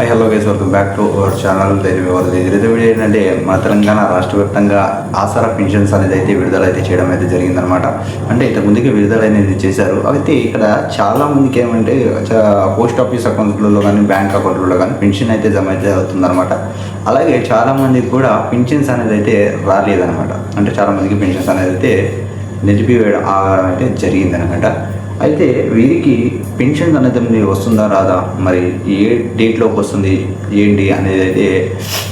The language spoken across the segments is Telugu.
Hi hello guys welcome back to our channel తెలివి వాళ్ళది ఈరోజు వీడియో ఏంటంటే మన తెలంగాణ రాష్ట్ర వ్యాప్తంగా ఆసరా పెన్షన్స్ అనేది అయితే విడుదల అయితే చేయడం అయితే జరిగిందనమాట అంటే ఇంతకుముందుకి విడుదల అనేది చేశారు. అయితే ఇక్కడ చాలా మందికి ఏమంటే పోస్ట్ ఆఫీస్ అకౌంట్లలో కానీ బ్యాంక్ అకౌంట్లలో కానీ పెన్షన్ అయితే జమ అయితే అవుతుందన్నమాట. అలాగే చాలామందికి కూడా పెన్షన్స్ అనేది అయితే రాలేదన్నమాట. అంటే చాలామందికి పెన్షన్స్ అనేది అయితే నిలిపివేయడం అయితే జరిగిందనమాట అయితే వీరికి పెన్షన్ అనేది వస్తుందా రాదా? మరి ఏ డేట్లోకి వస్తుంది? ఏంటి అనేది అయితే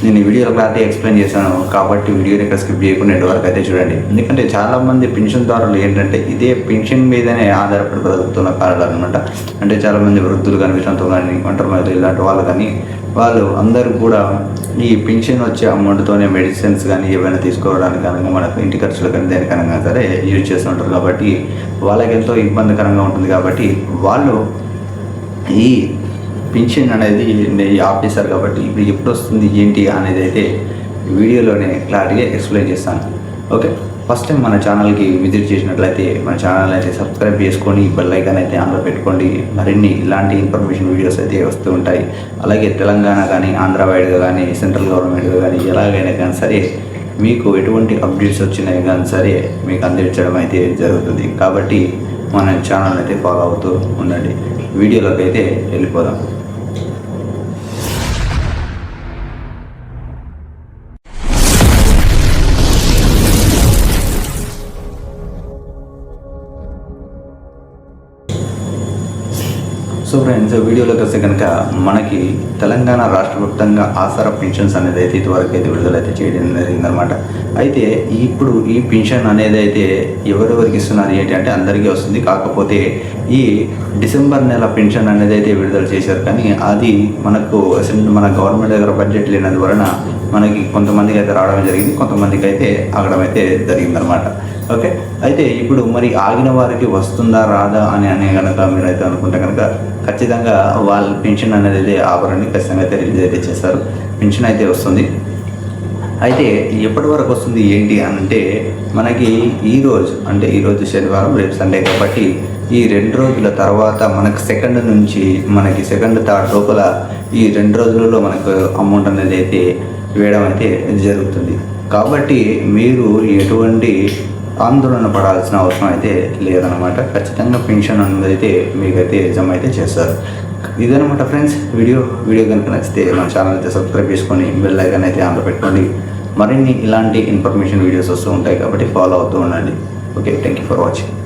నేను వీడియో వీడియోలో క్లారిటీ ఎక్స్ప్లెయిన్ చేశాను. కాబట్టి వీడియోని ఇక్కడ స్కిప్ చేయకుండా వరకు అయితే చూడండి. ఎందుకంటే చాలామంది పెన్షన్దారులు ఏంటంటే ఇదే పెన్షన్ మీదనే ఆధారపడి బ్రతుకుతున్న కారణాలు అనమాట అంటే చాలామంది వృద్ధులు కానీ విషయంతో కానీ ఒంటరి మహిళలు ఇలాంటి వాళ్ళు కానీ వాళ్ళు అందరూ కూడా ఈ పెన్షన్ వచ్చే అమౌంట్తోనే మెడిసిన్స్ కానీ ఏవైనా తీసుకోవడానికి కనుక మనకు ఇంటి ఖర్చులు కానీ దేనికనగా సరే యూజ్ చేస్తుంటారు కాబట్టి వాళ్ళకి ఎంతో ఇబ్బందికరంగా ఉంటుంది కాబట్టి వాళ్ళు ఈ పింఛన్ అనేది ఆఫీసర్ కాబట్టి ఇప్పుడు ఎప్పుడు వస్తుంది ఏంటి అనేది అయితే వీడియోలోనే క్లారిటీగా ఎక్స్ప్లెయిన్ చేస్తాను. ఓకే ఫస్ట్ టైం మన ఛానల్కి విజిట్ చేసినట్లయితే మన ఛానల్ అయితే సబ్స్క్రైబ్ చేసుకొని బెల్ ఐకాన్ అయితే ఆన్లో పెట్టుకోండి. మరిన్ని ఇలాంటి ఇన్ఫర్మేషన్ వీడియోస్ అయితే వస్తూ ఉంటాయి. అలాగే తెలంగాణ కానీ ఆంధ్ర వైడ్గా కానీ సెంట్రల్ గవర్నమెంట్గా కానీ ఎలాగైనా కానీ సరే మీకు ఎటువంటి అప్డేట్స్ వచ్చినాయి కానీ సరే మీకు అందించడం అయితే జరుగుతుంది. కాబట్టి మన ఛానల్ అయితే ఫాలో అవుతూ ఉండండి. వీడియోలోకి అయితే వెళ్ళిపోదాం. సో ఫ్రెండ్స్ వీడియోలోకి వస్తే కనుక మనకి తెలంగాణ రాష్ట్ర వ్యాప్తంగా ఆసరా పెన్షన్స్ అనేది అయితే ఇదివరకు అయితే విడుదలైతే చేయడం జరిగిందనమాట అయితే ఇప్పుడు ఈ పెన్షన్ అనేది అయితే ఎవరెవరికి ఇస్తున్నారు ఏంటి అంటే అందరికీ వస్తుంది. కాకపోతే ఈ డిసెంబర్ నెల పెన్షన్ అనేది అయితే విడుదల చేశారు. కానీ అది మనకు అసలు మన గవర్నమెంట్ దగ్గర బడ్జెట్ లేనందువలన మనకి కొంతమందికి అయితే రావడం జరిగింది కొంతమందికి అయితే ఆగడం అయితే జరిగిందనమాట ఓకే? అయితే ఇప్పుడు మరి ఆగిన వారికి వస్తుందా రాదా అని అనే కనుక మీరైతే అనుకుంటే కనుక ఖచ్చితంగా వాళ్ళ పెన్షన్ అనేది అయితే ఆభరణి ఖచ్చితంగా అయితే రిలీజ్ అయితే చేస్తారు. పెన్షన్ అయితే వస్తుంది. అయితే ఎప్పటి వరకు వస్తుంది ఏంటి అని అంటే మనకి ఈ రోజు అంటే ఈరోజు శనివారం రేపు సండే కాబట్టి ఈ రెండు రోజుల తర్వాత మనకు సెకండ్ నుంచి మనకి సెకండ్ థర్డ్ లోపల ఈ రెండు రోజులలో మనకు అమౌంట్ అనేది అయితే వేయడం అయితే జరుగుతుంది. కాబట్టి మీరు ఎటువంటి ఆందోళన పడాల్సిన అవసరం అయితే లేదనమాట ఖచ్చితంగా పెన్షన్ అనేది అయితే మీకైతే జమ అయితే చేస్తారు. ఇదనమాట ఫ్రెండ్స్ వీడియో. వీడియో కనుక నచ్చితే మన ఛానల్ అయితే సబ్స్క్రైబ్ చేసుకొని బెల్ ఐకాన్ అయితే ఆన్లో పెట్టుకోండి. మరిన్ని ఇలాంటి ఇన్ఫర్మేషన్ వీడియోస్ వస్తూ ఉంటాయి కాబట్టి ఫాలో అవుతూ ఉండండి. Okay thank you for watching